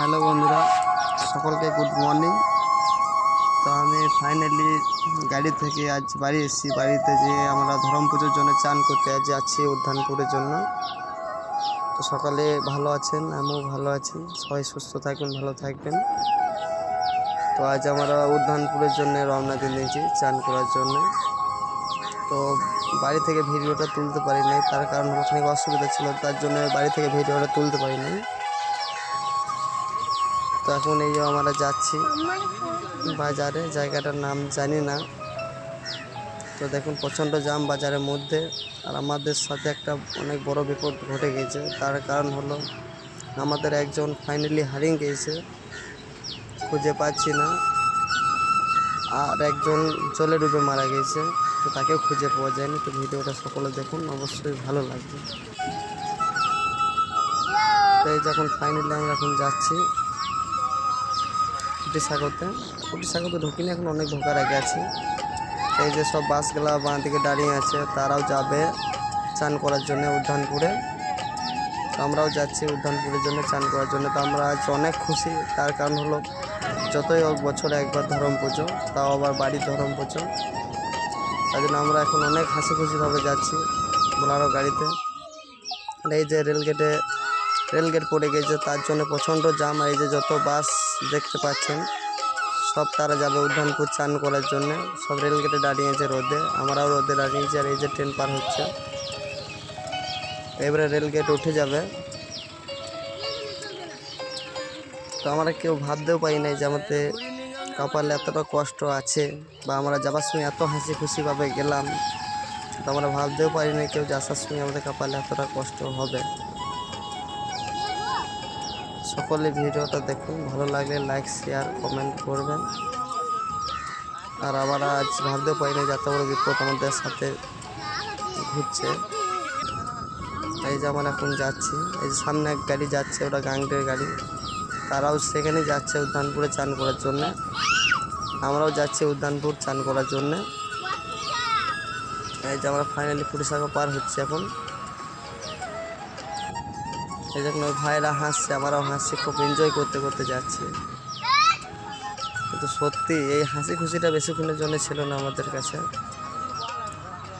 Hello বন্ধুরা, সকলকে good morning তো আমি ফাইনালি গাড়ি থেকে আজ বাড়ি এসেছি। বাড়িতে যে আমরা ধরম পুজোর জন্য চান করতে আজ যাচ্ছি উদ্যানপুরের জন্য। তো সকালে ভালো আছেন, আমিও ভালো আছি। সবাই সুস্থ থাকবেন, ভালো থাকবেন। তো আজ আমরা উদ্যানপুরের জন্য রওনা দিয়েছি চান করার জন্য। তো বাড়ি থেকে ভিডিওটা তুলতে পারি নাই, তার কারণ খানিক অসুবিধা ছিল, তার জন্য বাড়ি থেকে ভিডিওটা তুলতে পারি নাই। তো এখন এই যে আমরা যাচ্ছি বাজারে, জায়গাটার নাম জানি না। তো দেখুন, প্রচণ্ড জাম বাজারের মধ্যে। আর আমাদের সাথে একটা অনেক বড় বিপদ ঘটে গিয়েছে তার কারণ হলো আমাদের একজন ফাইনালি হারিয়ে গিয়েছে খুঁজে পাচ্ছি না। আর একজন জলে ডুবে মারা গেছে। তো তাকেও খুঁজে পাওয়া যায়নি। তো ভিডিওটা সকলে দেখুন, অবশ্যই ভালো লাগবে। তো এই যখন ফাইনালি আমরা এখন যাচ্ছি। কুটি সাগরতে কুটি সাগরতে ঢুকিনি, এখন অনেক ঢোকার আগে আছে। এই যে সব বাসগুলা বাঁ দিকে দাঁড়িয়ে আছে, তারাও যাবে চান করার জন্য উদ্যানপুরে। তো আমরাও যাচ্ছি উদ্যানপুরের জন্য চান করার জন্য। তো আমরা আজ অনেক খুশি, তার কারণ হলো যতই হোক বছরে একবার ধরম পুজো, তাও আবার বাড়ির ধরম পুজো। তাই জন্য আমরা এখন অনেক হাসি খুশিভাবে যাচ্ছি বোলারো গাড়িতে। এই যে রেলগেটে রেলগেট পড়ে গেছে, তার জন্য প্রচণ্ড জাম এই যে যত বাস দেখতে পাচ্ছেন, সব তারা যাবে উদ্যানপুর চান করার জন্য। সব রেলগেটে দাঁড়িয়েছে রোদে, আমরাও রোদে দাঁড়িয়েছি আর এই যে ট্রেন পার হচ্ছে। এবারে রেলগেট উঠে যাবে। তো আমরা কেউ ভাবতেও পারি নাই যে আমাদের কপালে এতটা কষ্ট আছে বা আমরা যাবার সময় এত হাসি খুশিভাবে গেলাম। তো আমরা ভাবতেও পারি না কেউ যে আসার সময় আমাদের কপালে এতটা কষ্ট হবে। সকলে ভিডিওটা দেখুন। ভালো লাগলে লাইক শেয়ার কমেন্ট করবেন। আর আমরা আজ ভাবতেও পারি না যে এত বড় বিপদ আমাদের সাথে ঘুরছে। এই যে আমরা এখন যাচ্ছি, এই যে সামনে এক গাড়ি যাচ্ছে, ওটা গাংটের গাড়ি। তারাও সেখানে যাচ্ছে উদ্যানপুরে চান করার জন্যে। আমরাও যাচ্ছি উদ্যানপুর চান করার জন্যে। এই যে আমরা ফাইনালি ফুটিসাগর পার হচ্ছে এখন। এই জন্য ভাইরা হাসছে, আমরাও হাসছি, খুব এনজয় করতে করতে যাচ্ছি। কিন্তু সত্যি এই হাসি খুশিটা বেশিক্ষণের জন্য ছিল না আমাদের কাছে।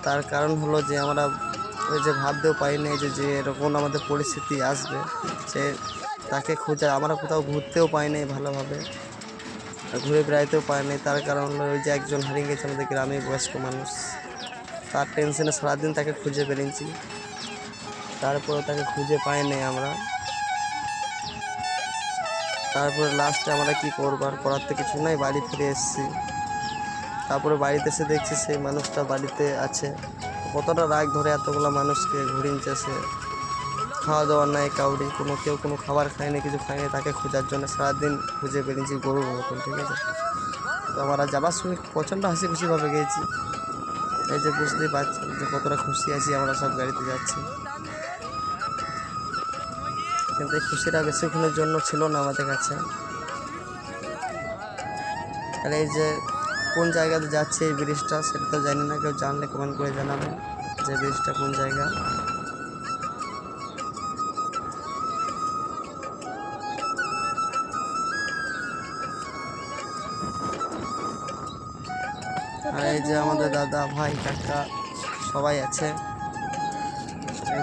তার কারণ হলো যে আমরা ওই যে ভাবতেও পারিনি যে যে এরকম আমাদের পরিস্থিতি আসবে। যে তাকে খোঁজা আমরা কোথাও ঘুরতেও পাইনি ভালোভাবে, ঘুরে বেড়াইতেও পারিনি তার কারণ ওই যে একজন হারিয়ে গেছে আমাদের গ্রামে বয়স্ক মানুষ। তার টেনশনে সারাদিন তাকে খুঁজে বেরিয়েছি। তারপরে তাকে খুঁজে পাইনি আমরা। তারপরে লাস্টে আমরা কি করব আর করার তো কিছু নাই, বাড়ি ফিরে এসেছি। তারপরে বাড়িতে এসে দেখছি সেই মানুষটা বাড়িতে আছে। কতটা রাগ ধরে এতগুলো মানুষকে ঘুরিয়েছে সে খাওয়া দাওয়া নাই কাউরি, কোনো কেউ কোনো খাবার খায়নি, কিছু খায়নি, তাকে খোঁজার জন্য সারাদিন খুঁজে বেরিয়েছি গরুর মতন, ঠিক আছে? তো আমরা যাবার সময় প্রচণ্ড হাসি খুশিভাবে গিয়েছি। এই যে বুঝতেই পারছি যে কতটা খুশি আছি আমরা সব গাড়িতে যাচ্ছি। কিন্তু এই খুশিটা বেশিক্ষণের জন্য ছিল না আমাদের কাছে। আর এই যে কোন জায়গাতে যাচ্ছে এই ব্রিজটা, সেটা তো জানি না, কেউ জানলে কমেন্ট করে জানাবে যে ব্রিজটা কোন জায়গা। আর এই যে আমাদের দাদা, ভাই, কাকা সবাই আছে।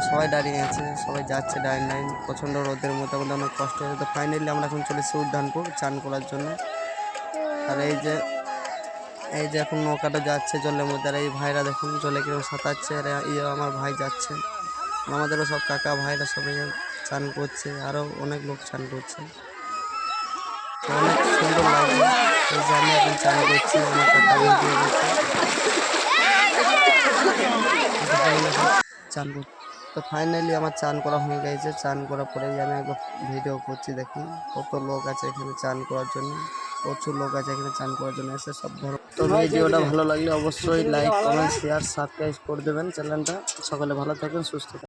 সবাই দাঁড়িয়ে আছে সবাই যাচ্ছে ডাইন লাইন প্রচণ্ড রোদের মধ্যে আমাদের অনেক কষ্ট হয়েছে তো ফাইনালি আমরা এখন চলেছি উদ্যানপুর চান করার জন্য আর এই যে এই যে এখন নৌকাটা যাচ্ছে জলের মধ্যে আর এই ভাইরা দেখুন জলে কীরকম সাঁতারছে আর ইয়ে আমার ভাই যাচ্ছে আমাদেরও সব কাকা ভাইরা সবাই চান করছে আরও অনেক লোক চান করছে অনেক সুন্দর লাগছে এই যে আমি এখন চান করছি আমার কাকা চান কর তো ফাইনালি আমার চান করা হয়ে গেছে। চান করার পরে আমি একবার ভিডিও করছি দেখি। কত লোক আছে এখানে চান করার জন্য। প্রচুর লোক আছে এখানে চান করার জন্য। এসে সব ধরো। তো ভিডিওটা ভালো লাগলে অবশ্যই লাইক কমেন্ট শেয়ার সাবস্ক্রাইব করে দেবেন চ্যানেলটা সকালে ভালো থাকবেন সুস্থ